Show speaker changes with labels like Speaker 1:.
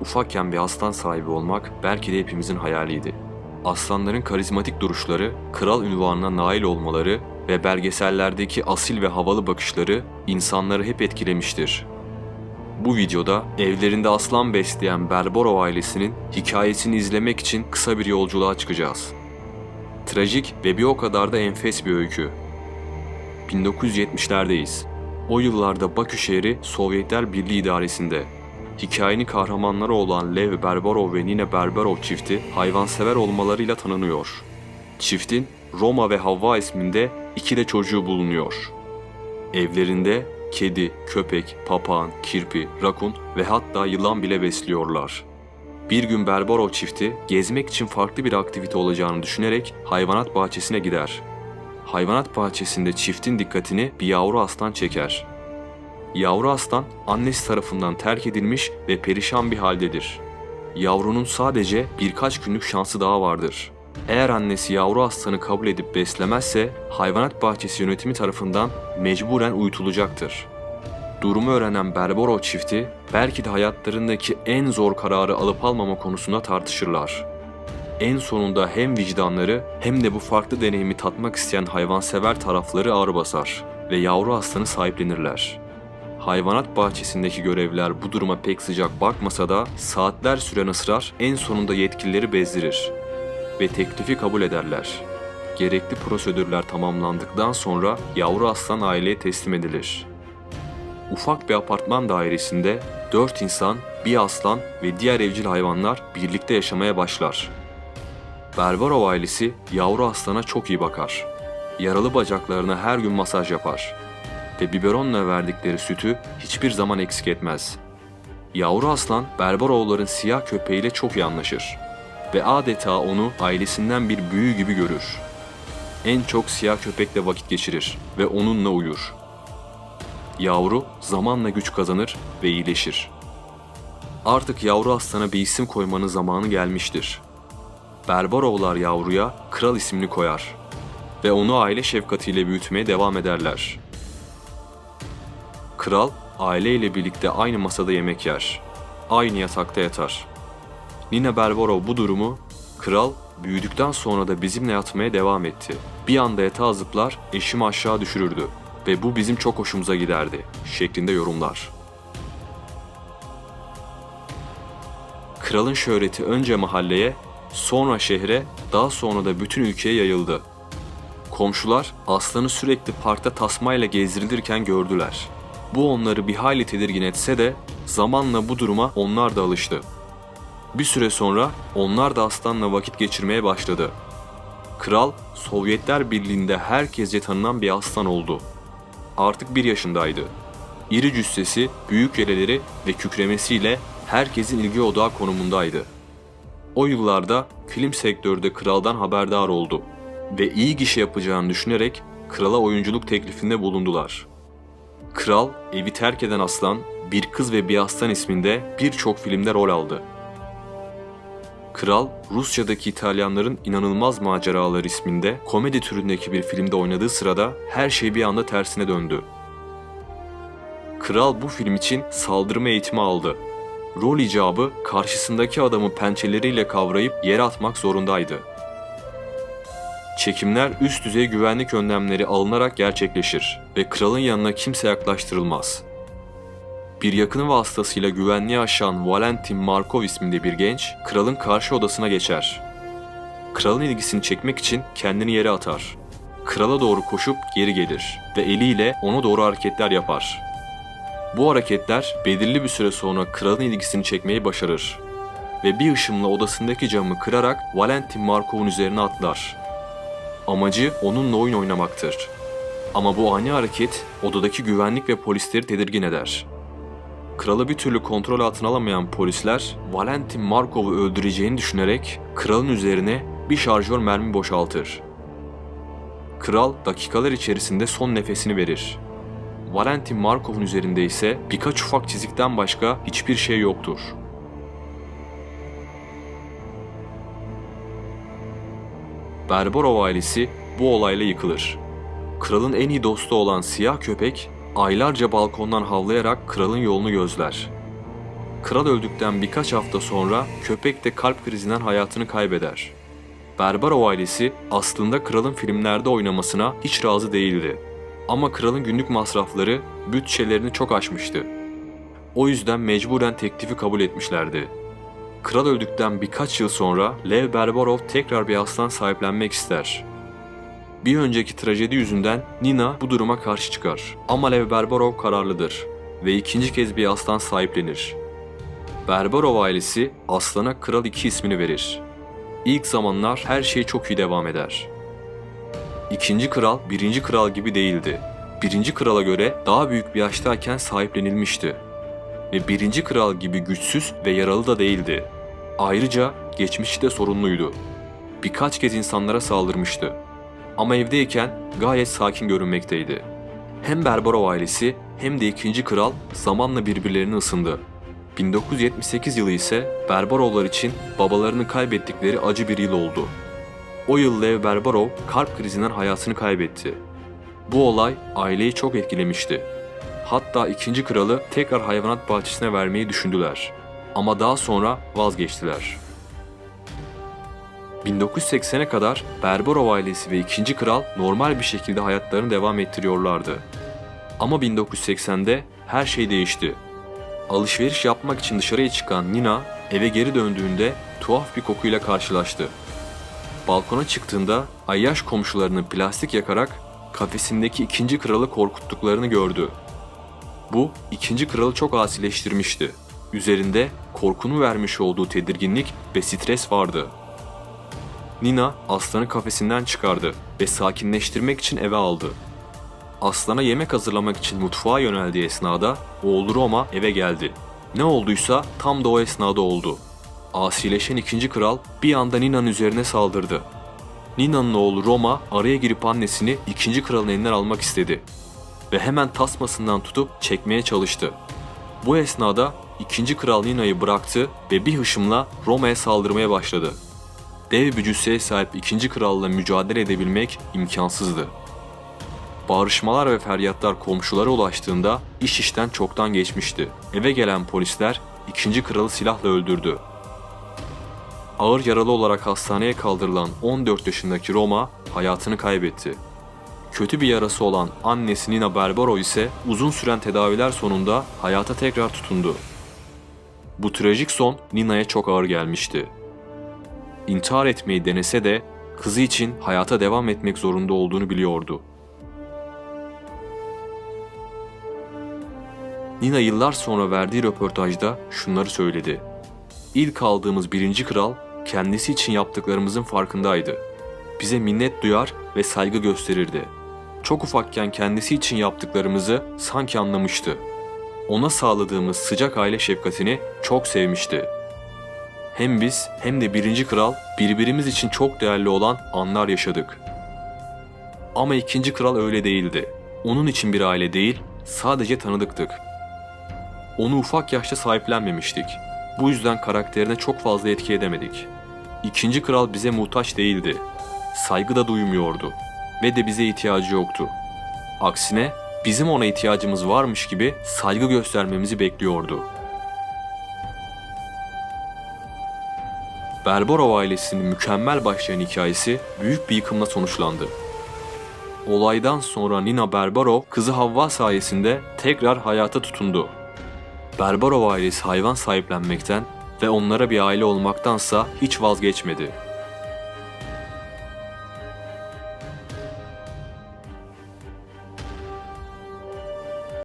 Speaker 1: Ufakken bir aslan sahibi olmak belki de hepimizin hayaliydi. Aslanların karizmatik duruşları, kral ünvanına nail olmaları ve belgesellerdeki asil ve havalı bakışları insanları hep etkilemiştir. Bu videoda evlerinde aslan besleyen Berborov ailesinin hikayesini izlemek için kısa bir yolculuğa çıkacağız. Trajik ve bir o kadar da enfes bir öykü. 1970'lerdeyiz. O yıllarda Bakü şehri Sovyetler Birliği idaresinde. Hikayenin kahramanları olan Lev Berberov ve Nina Berberov çifti hayvansever olmalarıyla tanınıyor. Çiftin Roma ve Havva isminde iki de çocuğu bulunuyor. Evlerinde kedi, köpek, papağan, kirpi, rakun ve hatta yılan bile besliyorlar. Bir gün Berberov çifti gezmek için farklı bir aktivite olacağını düşünerek hayvanat bahçesine gider. Hayvanat bahçesinde çiftin dikkatini bir yavru aslan çeker. Yavru aslan annesi tarafından terk edilmiş ve perişan bir haldedir. Yavrunun sadece birkaç günlük şansı daha vardır. Eğer annesi yavru aslanı kabul edip beslemezse hayvanat bahçesi yönetimi tarafından mecburen uyutulacaktır. Durumu öğrenen Berberov çifti belki de hayatlarındaki en zor kararı alıp almama konusunda tartışırlar. En sonunda hem vicdanları hem de bu farklı deneyimi tatmak isteyen hayvansever tarafları ağır basar ve yavru aslanı sahiplenirler. Hayvanat bahçesindeki görevliler bu duruma pek sıcak bakmasa da saatler süren ısrar en sonunda yetkilileri bezdirir ve teklifi kabul ederler. Gerekli prosedürler tamamlandıktan sonra yavru aslan aileye teslim edilir. Ufak bir apartman dairesinde dört insan, bir aslan ve diğer evcil hayvanlar birlikte yaşamaya başlar. Berberov ailesi yavru aslana çok iyi bakar. Yaralı bacaklarına her gün masaj yapar ve biberonla verdikleri sütü hiçbir zaman eksik etmez. Yavru aslan Berberovların siyah köpeğiyle çok iyi anlaşır ve adeta onu ailesinden bir büyüğü gibi görür. En çok siyah köpekle vakit geçirir ve onunla uyur. Yavru zamanla güç kazanır ve iyileşir. Artık yavru aslana bir isim koymanın zamanı gelmiştir. Berberovlar yavruya kral ismini koyar ve onu aile şefkatiyle büyütmeye devam ederler. Kral aileyle birlikte aynı masada yemek yer. Aynı yatakta yatar. Nina Berberov bu durumu kral büyüdükten sonra da bizimle yatmaya devam etti. Bir anda yatağa zıplar, eşimi aşağı düşürürdü ve bu bizim çok hoşumuza giderdi şeklinde yorumlar. Kralın şöhreti önce mahalleye, sonra şehre, daha sonra da bütün ülkeye yayıldı. Komşular aslanı sürekli parkta tasmayla gezdirilirken gördüler. Bu onları bir hayli tedirgin etse de zamanla bu duruma onlar da alıştı. Bir süre sonra onlar da aslanla vakit geçirmeye başladı. Kral Sovyetler Birliği'nde herkesce tanınan bir aslan oldu. Artık bir yaşındaydı. İri cüssesi, büyük yeleleri ve kükremesiyle herkesin ilgi odağı konumundaydı. O yıllarda film sektörde kraldan haberdar oldu ve iyi gişe yapacağını düşünerek krala oyunculuk teklifinde bulundular. Kral evi terk eden aslan, bir kız ve bir aslan isminde birçok filmde rol aldı. Kral, Rusya'daki İtalyanların inanılmaz maceraları isminde komedi türündeki bir filmde oynadığı sırada her şey bir anda tersine döndü. Kral bu film için saldırma eğitimi aldı. Rol icabı karşısındaki adamı pençeleriyle kavrayıp yere atmak zorundaydı. Çekimler üst düzey güvenlik önlemleri alınarak gerçekleşir ve kralın yanına kimse yaklaştırılmaz. Bir yakını vasıtasıyla güvenliği aşan Valentin Markov isminde bir genç, kralın karşı odasına geçer. Kralın ilgisini çekmek için kendini yere atar. Krala doğru koşup geri gelir ve eliyle ona doğru hareketler yapar. Bu hareketler belirli bir süre sonra kralın ilgisini çekmeyi başarır ve bir ışımla odasındaki camı kırarak Valentin Markov'un üzerine atlar. Amacı onunla oyun oynamaktır. Ama bu ani hareket odadaki güvenlik ve polisleri tedirgin eder. Kralı bir türlü kontrol altına alamayan polisler Valentin Markov'u öldüreceğini düşünerek kralın üzerine bir şarjör mermi boşaltır. Kral dakikalar içerisinde son nefesini verir. Valentin Markov'un üzerinde ise birkaç ufak çizikten başka hiçbir şey yoktur. Berberov ailesi bu olayla yıkılır. Kralın en iyi dostu olan siyah köpek aylarca balkondan havlayarak kralın yolunu gözler. Kral öldükten birkaç hafta sonra köpek de kalp krizinden hayatını kaybeder. Berbarov ailesi aslında kralın filmlerde oynamasına hiç razı değildi. Ama kralın günlük masrafları bütçelerini çok aşmıştı. O yüzden mecburen teklifi kabul etmişlerdi. Kral öldükten birkaç yıl sonra Lev Berbarov tekrar bir aslan sahiplenmek ister. Bir önceki trajedi yüzünden Nina bu duruma karşı çıkar. Ama Lev Berbarov kararlıdır ve ikinci kez bir aslan sahiplenir. Berbarov ailesi aslana Kral 2 ismini verir. İlk zamanlar her şey çok iyi devam eder. İkinci kral birinci kral gibi değildi. Birinci krala göre daha büyük bir yaştayken sahiplenilmişti. Ve birinci kral gibi güçsüz ve yaralı da değildi. Ayrıca geçmişi de sorunluydu. Birkaç kez insanlara saldırmıştı. Ama evdeyken gayet sakin görünmekteydi. Hem Berbarov ailesi hem de ikinci kral zamanla birbirlerini ısındı. 1978 yılı ise Berbarovlar için babalarını kaybettikleri acı bir yıl oldu. O yıl Lev Berbarov kalp krizinden hayatını kaybetti. Bu olay aileyi çok etkilemişti. Hatta ikinci kralı tekrar hayvanat bahçesine vermeyi düşündüler. Ama daha sonra vazgeçtiler. 1980'e kadar Berbarov ailesi ve ikinci kral normal bir şekilde hayatlarını devam ettiriyorlardı. Ama 1980'de her şey değişti. Alışveriş yapmak için dışarıya çıkan Nina eve geri döndüğünde tuhaf bir kokuyla karşılaştı. Balkona çıktığında ayyaş komşularını plastik yakarak kafesindeki ikinci kralı korkuttuklarını gördü. Bu ikinci kralı çok asileştirmişti. Üzerinde korkunu vermiş olduğu tedirginlik ve stres vardı. Nina aslanı kafesinden çıkardı ve sakinleştirmek için eve aldı. Aslana yemek hazırlamak için mutfağa yöneldiği esnada oğlu Roma eve geldi. Ne olduysa tam da o esnada oldu. Asileşen ikinci kral bir anda Nina'nın üzerine saldırdı. Nina'nın oğlu Roma araya girip annesini ikinci kralın elinden almak istedi. Ve hemen tasmasından tutup çekmeye çalıştı. Bu esnada ikinci kral Nina'yı bıraktı ve bir hışımla Roma'ya saldırmaya başladı. Dev bir sahip ikinci kralla mücadele edebilmek imkansızdı. Bağırışmalar ve feryatlar komşulara ulaştığında iş işten çoktan geçmişti. Eve gelen polisler ikinci kralı silahla öldürdü. Ağır yaralı olarak hastaneye kaldırılan 14 yaşındaki Roma hayatını kaybetti. Kötü bir yarası olan annesi Nina Barbaro ise uzun süren tedaviler sonunda hayata tekrar tutundu. Bu trajik son Nina'ya çok ağır gelmişti. İntihar etmeyi denese de kızı için hayata devam etmek zorunda olduğunu biliyordu. Nina yıllar sonra verdiği röportajda şunları söyledi. İlk aldığımız birinci kral kendisi için yaptıklarımızın farkındaydı. Bize minnet duyar ve saygı gösterirdi. Çok ufakken kendisi için yaptıklarımızı sanki anlamıştı. Ona sağladığımız sıcak aile şefkatini çok sevmişti. Hem biz hem de birinci kral birbirimiz için çok değerli olan anlar yaşadık. Ama ikinci kral öyle değildi. Onun için bir aile değil, sadece tanıdıktık. Onu ufak yaşta sahiplenmemiştik. Bu yüzden karakterine çok fazla etki edemedik. İkinci kral bize muhtaç değildi. Saygı da duymuyordu. Ve de bize ihtiyacı yoktu. Aksine bizim ona ihtiyacımız varmış gibi saygı göstermemizi bekliyordu. Berbarov ailesinin mükemmel başlayan hikayesi büyük bir yıkımla sonuçlandı. Olaydan sonra Nina Berbarov kızı Havva sayesinde tekrar hayata tutundu. Berbarov ailesi hayvan sahiplenmekten ve onlara bir aile olmaktansa hiç vazgeçmedi.